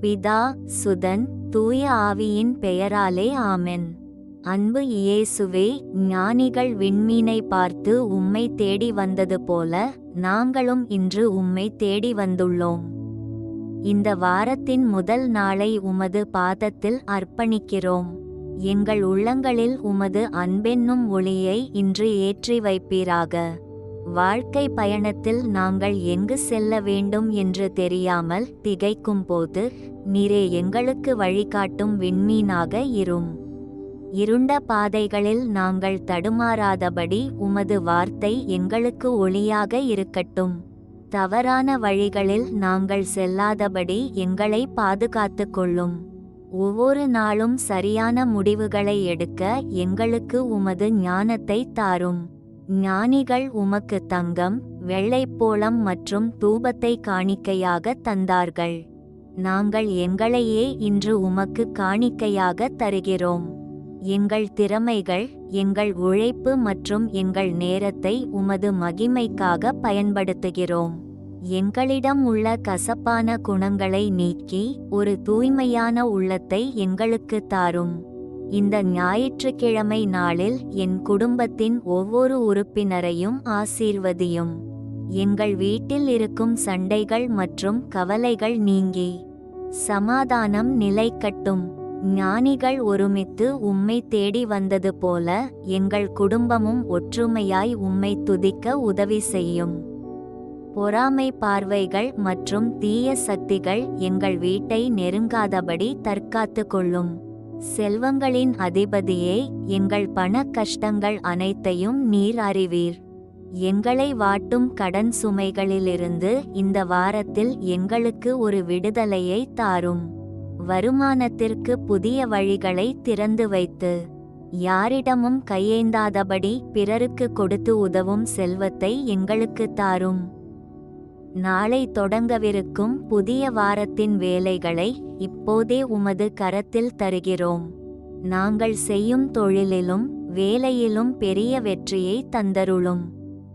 பிதா சுதன் தூய ஆவியின் பெயராலே ஆமென். அன்பு இயேசுவே ஞானிகள் விண்மீனை பார்த்து உம்மை தேடி வந்தது போல நாங்களும் இன்று உம்மை தேடி வந்துள்ளோம். இந்த வாரத்தின் முதல் நாளை உமது பாதத்தில் அர்ப்பணிக்கிறோம். எங்கள் உள்ளங்களில் உமது அன்பென்னும் ஒளியை இன்று ஏற்றி வைப்பீராக. வாழ்க்கை பயணத்தில் நாங்கள் எங்கு செல்ல வேண்டும் என்று தெரியாமல் திகைக்கும் போது நீரே எங்களுக்கு வழிகாட்டும் விண்மீனாக இரும். இருண்ட பாதைகளில் நாங்கள் தடுமாறாதபடி உமது வார்த்தை எங்களுக்கு ஒளியாக இருக்கட்டும். தவறான வழிகளில் நாங்கள் செல்லாதபடி எங்களை பாதுகாத்து கொள்ளும். ஒவ்வொரு நாளும் சரியான முடிவுகளை எடுக்க எங்களுக்கு உமது ஞானத்தை தாரும். ஞானிகள் உமக்கு தங்கம் வெள்ளைப்போளம் மற்றும் தூபத்தை காணிக்கையாக தந்தார்கள். நாங்கள் எங்களையே இன்று உமக்கு காணிக்கையாக தருகிறோம். எங்கள் திறமைகள் எங்கள் உழைப்பு மற்றும் எங்கள் நேரத்தை உமது மகிமைக்காக பயன்படுத்துகிறோம். எங்களிடம் உள்ள கசப்பான குணங்களை நீக்கி ஒரு தூய்மையான உள்ளத்தை எங்களுக்கு தாரும். இந்த ஞாயிற்றுக்கிழமை நாளில் என் குடும்பத்தின் ஒவ்வொரு உறுப்பினரையும் ஆசீர்வதியும். எங்கள் வீட்டில் இருக்கும் சண்டைகள் மற்றும் கவலைகள் நீங்கி சமாதானம் நிலைக்கட்டும். ஞானிகள் ஒருமித்து உம்மை தேடி வந்தது போல எங்கள் குடும்பமும் ஒற்றுமையாய் உம்மை துதிக்க உதவி செய்யும். பொறாமை பார்வைகள் மற்றும் தீய சக்திகள் எங்கள் வீட்டை நெருங்காதபடி தற்காத்து கொள்ளும். செல்வங்களின் அதிபதியே எங்கள் பண கஷ்டங்கள் அனைத்தையும் நீர் அறிவீர். எங்களை வாட்டும் கடன் சுமைகளிலிருந்து இந்த வாரத்தில் எங்களுக்கு ஒரு விடுதலையை தாரும். வருமானத்திற்கு புதிய வழிகளை திறந்து வைத்து யாரிடமும் கையேந்தாதபடி பிறருக்கு கொடுத்து உதவும் செல்வத்தை எங்களுக்கு தாரும். நாளை தொடங்கவிருக்கும் புதிய வாரத்தின் வேலைகளை இப்போதே உமது கரத்தில் தருகிறோம். நாங்கள் செய்யும் தொழிலிலும் வேலையிலும் பெரிய வெற்றியை தந்தருளும்.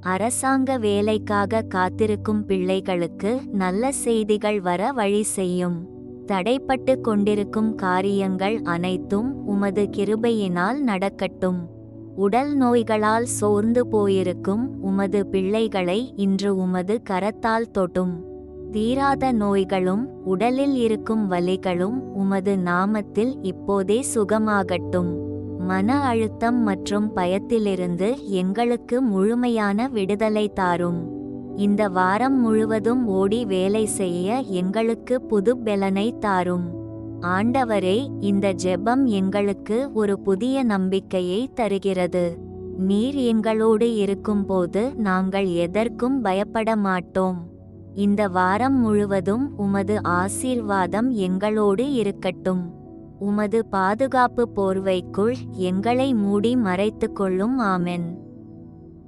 அரசாங்க வேலைக்காக காத்திருக்கும் பிள்ளைகளுக்கு நல்ல செய்திகள் வர வழி செய்யும். தடைப்பட்டு கொண்டிருக்கும் காரியங்கள் அனைத்தும் உமது கிருபையினால் நடக்கட்டும். உடல் நோய்களால் சோர்ந்து போயிருக்கும் உமது பிள்ளைகளை இன்று உமது கரத்தால் தொட்டும் தீராத நோய்களும் உடலில் இருக்கும் வலிகளும் உமது நாமத்தில் இப்போதே சுகமாகட்டும். மன அழுத்தம் மற்றும் பயத்திலிருந்து எங்களுக்கு முழுமையான விடுதலை தாரும். இந்த வாரம் முழுவதும் ஓடி வேலை செய்ய எங்களுக்கு புது பெலனை தாரும். ஆண்டவரே இந்த ஜெபம் எங்களுக்கு ஒரு புதிய நம்பிக்கையை தருகிறது. நீர் எங்களோடு இருக்கும்போது நாங்கள் எதற்கும் பயப்பட மாட்டோம். இந்த வாரம் முழுவதும் உமது ஆசீர்வாதம் எங்களோடு இருக்கட்டும். உமது பாதுகாப்பு போர்வைக்குள் எங்களை மூடி மறைத்து கொள்ளும் ஆமென்.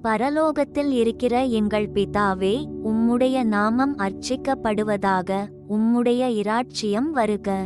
பரலோகத்தில் இருக்கிற எங்கள் பிதாவே உம்முடைய நாமம் அர்ச்சிக்கப்படுவதாக உம்முடைய இராட்சியம் வருக.